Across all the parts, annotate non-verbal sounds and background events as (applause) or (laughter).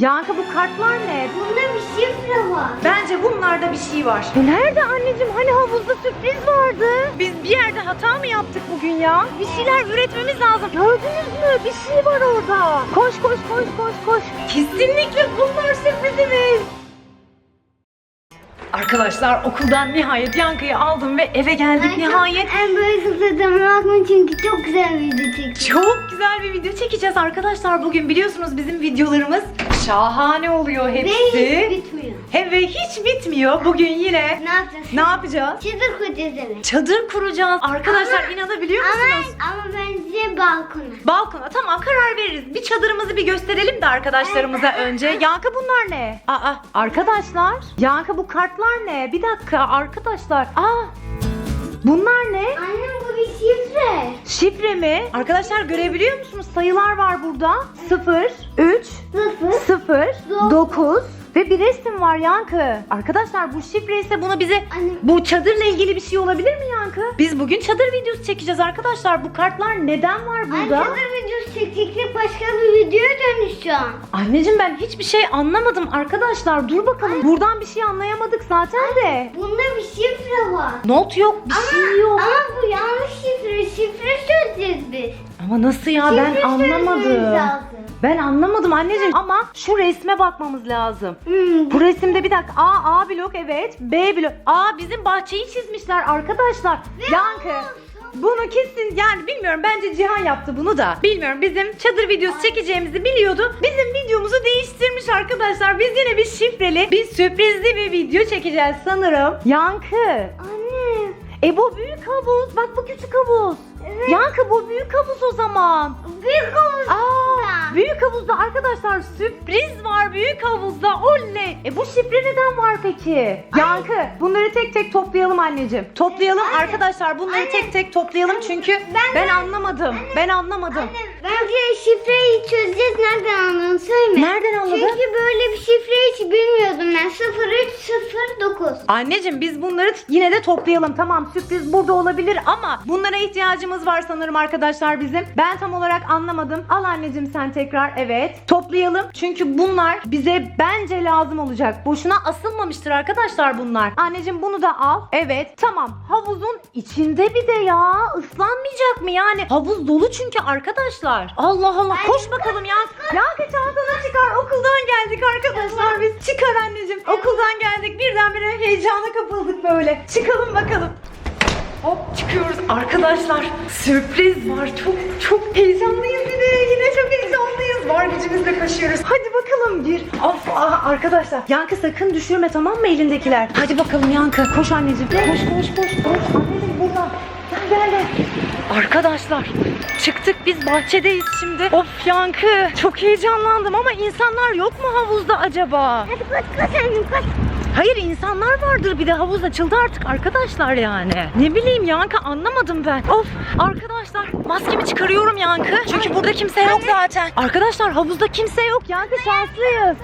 Yankı bu kartlar ne? Bunda bir şifre var. Bence bunlarda bir şey var. E nerede anneciğim? Hani havuzda sürpriz vardı. Biz bir yerde hata mı yaptık bugün ya? Bir şeyler üretmemiz lazım. Gördünüz mü? Bir şey var orada. Koş koş koş koş koş. Kesinlikle bunlar sürprizimiz. Arkadaşlar okuldan nihayet Yankı'yı aldım ve eve geldik nihayet. En böyle zıpladığıma bakmayın çünkü çok güzel bir video çektim. Çok güzel bir video çekeceğiz arkadaşlar. Bugün biliyorsunuz bizim videolarımız şahane oluyor Ve hepsi. hiç bitmiyor. Hem ve hiç bitmiyor. Bugün yine Ne yapacağız? ne yapacağız? Çadır kuracağız eve. Çadır kuracağız. Arkadaşlar Ama- inanabiliyor Ama, musunuz? ama bence balkona. Balkona tamam karar veririz. Bir çadırımızı bir gösterelim de arkadaşlarımıza önce. Yankı bunlar ne? Aa arkadaşlar. Yankı bu kartlar ne? Bir dakika arkadaşlar. Aa bunlar ne? Annem şifre. Şifre mi? Arkadaşlar görebiliyor musunuz? Sayılar var burada. 0, 3, Sıfır. 0, Dok- 9 ve bir resim var Yankı. Arkadaşlar bu şifre ise bunu bize Anne. bu çadırla ilgili bir şey olabilir mi Yankı? Biz bugün çadır videosu çekeceğiz arkadaşlar. Bu kartlar neden var Anne burada? çadır videosu çektikçe başka bir videoya dönüş şu an. Anneciğim ben hiçbir şey anlamadım arkadaşlar. Dur bakalım. Buradan bir şey anlayamadık zaten de. Bunda bir şifre var. Not yok, bir şey yok. Ama bu yanlış şifre. Şifre biz. Ama nasıl ya Şifre ben anlamadım. lazım. Ben anlamadım anneciğim ama şu resme bakmamız lazım. Hmm. Bu resimde bir dakika A A blok evet B blok A bizim bahçeyi çizmişler arkadaşlar. Yankı bunu kesin yani bilmiyorum bence Cihan yaptı bunu da. Bilmiyorum bizim çadır videosu çekeceğimizi biliyordu. Bizim videomuzu değiştirmiş arkadaşlar. Biz yine bir şifreli bir sürprizli bir video çekeceğiz sanırım. Yankı. Anne. E bu büyük havuz. Bak bu küçük havuz. Evet. Yankı bu büyük havuz o zaman. Büyük havuzda. Aa, büyük havuzda arkadaşlar sürpriz var büyük havuzda. Oley. E bu şifre neden var peki? Yankı bunları tek tek toplayalım anneciğim. Toplayalım Anne. arkadaşlar bunları Anne. tek tek toplayalım çünkü ben, Ben- anlamadım. Ben anlamadım. Anne bence şifreyi çözeceğiz. Nereden anladın söyleme. Nereden anladın? Çünkü böyle bir şifre hiç bilmiyordum ben. 0309. Anneciğim biz bunları yine de toplayalım. Tamam sürpriz burada olabilir ama bunlara ihtiyacımız var sanırım arkadaşlar bizim. Ben tam olarak anlamadım. Al anneciğim sen tekrar evet. Toplayalım. Çünkü bunlar bize bence lazım olacak. Boşuna asılmamıştır arkadaşlar bunlar. Anneciğim bunu da al. Evet tamam. Havuzun içinde bir de ya. Islanmayacak mı yani? Havuz dolu çünkü arkadaşlar. Allah Allah. Koş bakalım ya. Ya çantanı çıkar. Okuldan geldik arkadaşlar biz. Çıkar anneciğim. Okuldan geldik. Birdenbire heyecana kapıldık böyle. Çıkalım bakalım. Hop çıkıyoruz arkadaşlar. Sürpriz var. Çok çok heyecanlıyız yine. Yine çok heyecanlıyız. Var gücümüzle koşuyoruz. Hadi bakalım bir. Of ah, arkadaşlar. Yankı sakın düşürme tamam mı elindekiler? Hadi bakalım Yankı. Koş anneciğim. Koş koş koş. Koş anneciğim buradan. Gel gel gel. Arkadaşlar çıktık biz bahçedeyiz şimdi. Of Yankı çok heyecanlandım ama insanlar yok mu havuzda acaba? Hadi koş koş annem koş. Hayır insanlar vardır bir de havuz açıldı artık arkadaşlar yani. Ne bileyim Yankı anlamadım ben. Of arkadaşlar maskemi çıkarıyorum Yankı. Çünkü burada kimse yok zaten. Arkadaşlar havuzda kimse yok Yankı şanslıyız.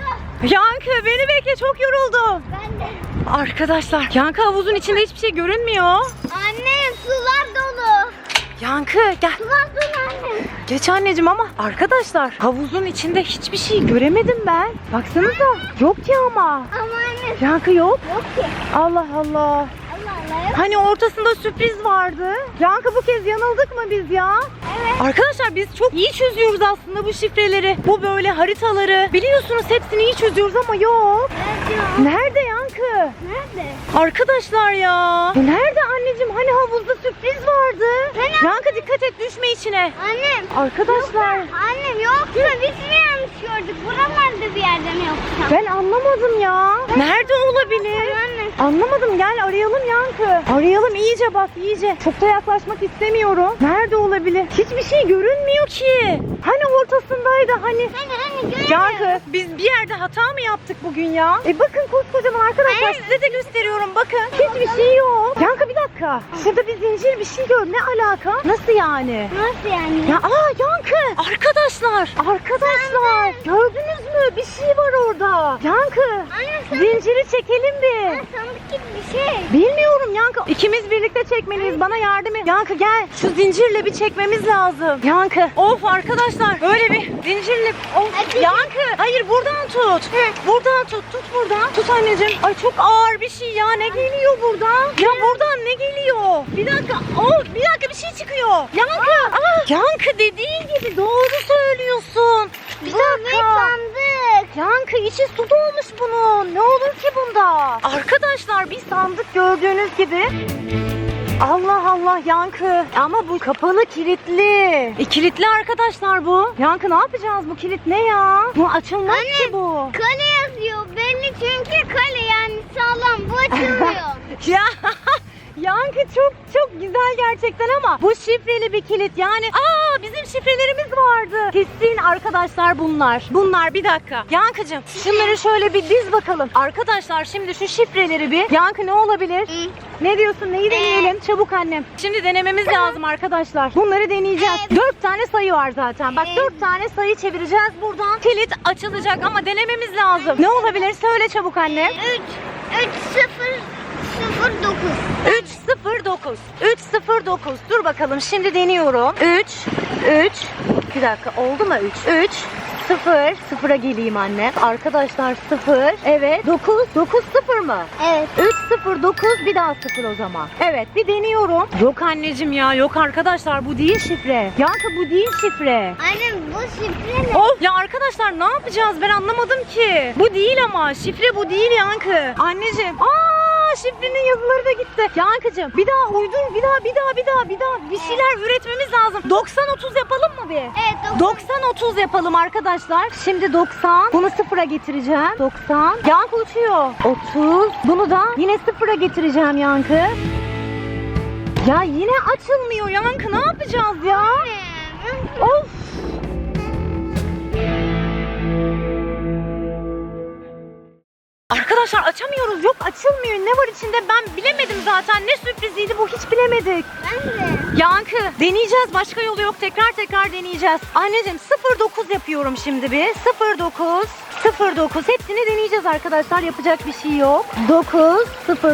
Yankı beni bekle çok yoruldum. Ben de. Arkadaşlar Yankı havuzun içinde hiçbir şey görünmüyor. Anne sular. Yankı gel. Geç anneciğim ama arkadaşlar havuzun içinde hiçbir şey göremedim ben. Baksanıza yok ki ama. Ama anne Yankı yok. yok ki. Allah Allah. Yok. Hani ortasında sürpriz vardı. Yankı bu kez yanıldık mı biz ya? Evet. Arkadaşlar biz çok iyi çözüyoruz aslında bu şifreleri. Bu böyle haritaları. Biliyorsunuz hepsini iyi çözüyoruz ama yok. Evet ya. Nerede Yankı? Nerede? Arkadaşlar ya. Bu Nerede anneciğim? Hani havuzda sürpriz vardı. Yankı dikkat et düşme içine. Annem. Arkadaşlar Annem yoksa biz mi gördük? Buralarda bir yerde mi yoksa? ben anlamadım ya. Nerede olabilir? Anne. Anlamadım gel arayalım Yankı. Arayalım iyice bak iyice. Çok da yaklaşmak istemiyorum. Nerede olabilir? Hiçbir şey görünmüyor ki. Hani ortasındaydı hani. Anne anne göremiyorum. Yankı biz bir yerde hata mı yaptık bugün ya? E bakın koskocaman arkadaşlar Hayır. size de gösteriyorum bakın. Hiçbir şey yok. Yankı bir dakika. Şurada bir zincir bir şey gör. Ne alaka? Nasıl yani? Nasıl yani? Ya aa Yankı. Arkadaşlar. Arkadaşlar. Gördünüz mü? Bir şey var orada. Yankı. Zinciri çekelim bir. Sandık gibi bir şey. Bilmiyorum Yankı. İkimiz birlikte çekmeliyiz. Bana yardım et. Yankı gel. Şu zincirle bir çekmemiz lazım. Yankı. Of arkadaşlar. Böyle bir zincirle. Of. Hadi. Yankı. Hayır buradan tut. Buradan tut. Tut buradan. Tut anneciğim. Ay çok ağır bir şey ya. Ne geliyor buradan? Ya buradan ne geliyor? Bir dakika. Oh bir dakika bir şey çıkıyor. Yankı. Aa. Yankı dediğin gibi doğru söylüyorsun. Bir Bu bir dakika. sandık. Yankı içi su dolmuş bunun. Ne olur ki bunda? Arkadaşlar bir sandık gördüğünüz gibi. Allah Allah Yankı. Ama bu kapalı kilitli. E, kilitli arkadaşlar bu. Yankı ne yapacağız bu kilit ne ya? Bu açılmaz Anne. ki bu. Kale yazıyor. Belli çünkü kale yani sağlam. Bu açılmıyor. (laughs) Ya Yankı çok çok güzel gerçekten ama bu şifreli bir kilit yani aa bizim şifrelerimiz vardı. Kesin arkadaşlar bunlar. Bunlar bir dakika. Yankıcığım şunları şöyle bir diz bakalım. Arkadaşlar şimdi şu şifreleri bir. Yankı ne olabilir? Hı. Ne diyorsun neyi deneyelim? Çabuk annem. Şimdi denememiz lazım arkadaşlar. Bunları deneyeceğiz. Dört tane sayı var zaten. Bak dört tane sayı çevireceğiz buradan. Kilit açılacak ama denememiz lazım. Ne olabilir? Söyle çabuk annem. 3 3 0 0 9. 309. 309. Dur bakalım şimdi deniyorum. 3 3 Bir dakika oldu mu 3? 3 0 0'a geleyim anne. Arkadaşlar 0 Evet 9 9 0 mı? Evet. 3 0 9 bir daha 0 o zaman. Evet bir deniyorum. Yok anneciğim ya yok arkadaşlar bu değil şifre. Yankı bu değil şifre. Annem bu şifre ne? Of ya arkadaşlar ne yapacağız ben anlamadım ki. Bu değil ama şifre bu değil Yankı. Anneciğim. Aa şifrenin yazıları da gitti. Yankıcığım bir daha uydur bir daha bir daha bir daha bir daha bir şeyler üretmemiz lazım. 90-30 yapalım mı bir? Evet. 90-30 yapalım arkadaşlar. Şimdi 90. Bunu sıfıra getireceğim. 90. Yankı uçuyor. 30. Bunu da yine sıfıra getireceğim Yankı. Ya yine açılmıyor Yankı. Ne yapacağız ya? Of. Arkadaşlar açamıyoruz. Yok açılmıyor. Ne var içinde ben bilemedim zaten. Ne sürpriziydi bu hiç bilemedik. Ben de. Yankı deneyeceğiz. Başka yolu yok. Tekrar tekrar deneyeceğiz. Anneciğim 09 yapıyorum şimdi bir. 09 09 hepsini deneyeceğiz arkadaşlar. Yapacak bir şey yok. 9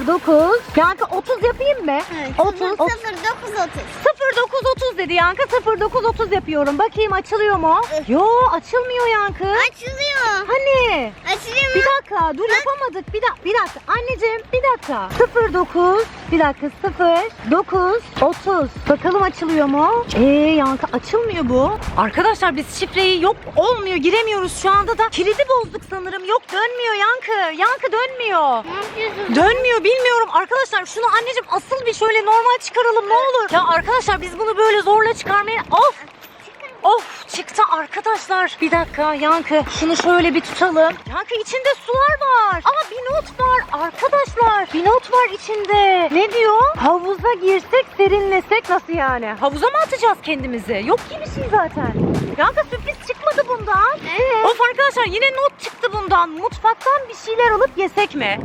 09 Yankı 30 yapayım mı? Evet. 30 0 30 9 30. 0930 dedi Yankı. 0930 yapıyorum. Bakayım açılıyor mu? Yo açılmıyor Yankı. Açılıyor. Hani? Açılıyor Bir mu? dakika dur yapamadık. Bir dakika, bir dakika. Anneciğim bir dakika. 09 bir dakika 0 9 30. Bakalım açılıyor mu? Ee yankı açılmıyor bu. Arkadaşlar biz şifreyi yok olmuyor giremiyoruz şu anda da. Kilidi bozduk sanırım. Yok dönmüyor yankı. Yankı dönmüyor. Ne yapıyorsun? Dönmüyor bilmiyorum arkadaşlar şunu anneciğim asıl bir şöyle normal çıkaralım ne olur. Ya arkadaşlar biz bunu böyle zorla çıkarmaya of Of çıktı arkadaşlar. Bir dakika Yankı şunu şöyle bir tutalım. Yankı içinde sular var. Ama bir not var arkadaşlar. Bir not var içinde. Ne diyor? Havuza girsek serinlesek nasıl yani? Havuza mı atacağız kendimizi? Yok ki bir şey zaten. Yankı sürpriz çıkmadı bundan. Evet. Of arkadaşlar yine not çıktı bundan. Mutfaktan bir şeyler alıp yesek mi?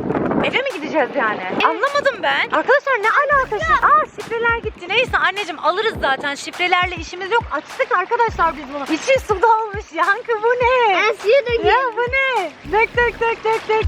Eve mi gideceğiz yani? Anlamadım ben. Arkadaşlar ne alakası? Aa şifreler gitti. Neyse anneciğim alırız zaten. Şifrelerle işimiz yok. Açtık arkadaşlar biz bunu. İçi su dolmuş. Yankı bu ne? Ben suya Ya döküyorum. bu ne? Dök dök dök dök dök.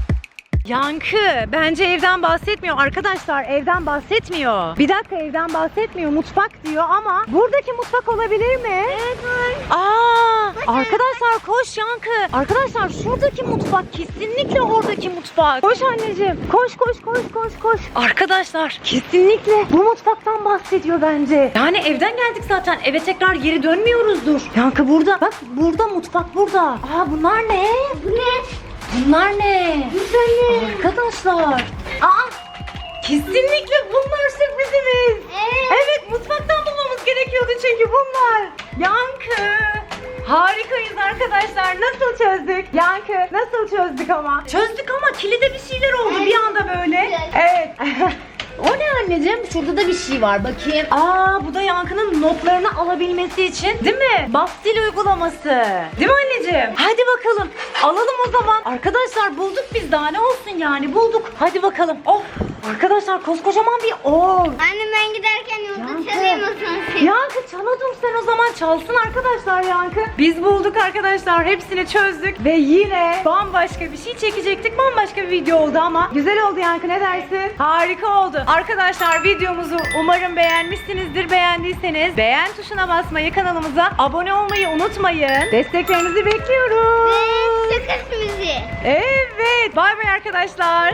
Yankı bence evden bahsetmiyor arkadaşlar evden bahsetmiyor. Bir dakika evden bahsetmiyor mutfak diyor ama buradaki mutfak olabilir mi? Evet var. Aa, arkadaşlar koş Yankı. Arkadaşlar şuradaki mutfak kesinlikle oradaki mutfak. Koş anneciğim. Koş koş koş koş koş. Arkadaşlar kesinlikle bu mutfaktan bahsediyor bence. Yani evden geldik zaten. Eve tekrar geri dönmüyoruzdur. Yankı burada. Bak burada mutfak burada. Aa bunlar ne? Bu ne? Bunlar ne? Arkadaşlar. Aa kesinlikle bunlar sürprizimiz. Evet. Evet mutfaktan bulmamız gerekiyordu çünkü bunlar. Yankı. Harikayız arkadaşlar. Nasıl çözdük? Yankı nasıl çözdük ama? Çözdük ama kilide bir şeyler oldu bir anda böyle. Evet. (laughs) O ne anneciğim? Şurada da bir şey var bakayım. Aa bu da Yankı'nın notlarını alabilmesi için değil mi? Bastil uygulaması. Değil mi anneciğim? Hadi bakalım. Alalım o zaman. Arkadaşlar bulduk biz daha ne olsun yani bulduk. Hadi bakalım. Of Arkadaşlar koskocaman bir or. Anne ben giderken yolda Yankı. çalayım o zaman seni. Yankı çalalım sen o zaman çalsın arkadaşlar Yankı. Biz bulduk arkadaşlar hepsini çözdük ve yine bambaşka bir şey çekecektik. Bambaşka bir video oldu ama güzel oldu Yankı ne dersin? Harika oldu. Arkadaşlar videomuzu umarım beğenmişsinizdir. Beğendiyseniz beğen tuşuna basmayı kanalımıza abone olmayı unutmayın. Desteklerinizi bekliyoruz. Ve sıkış müziği. Evet bay bay arkadaşlar.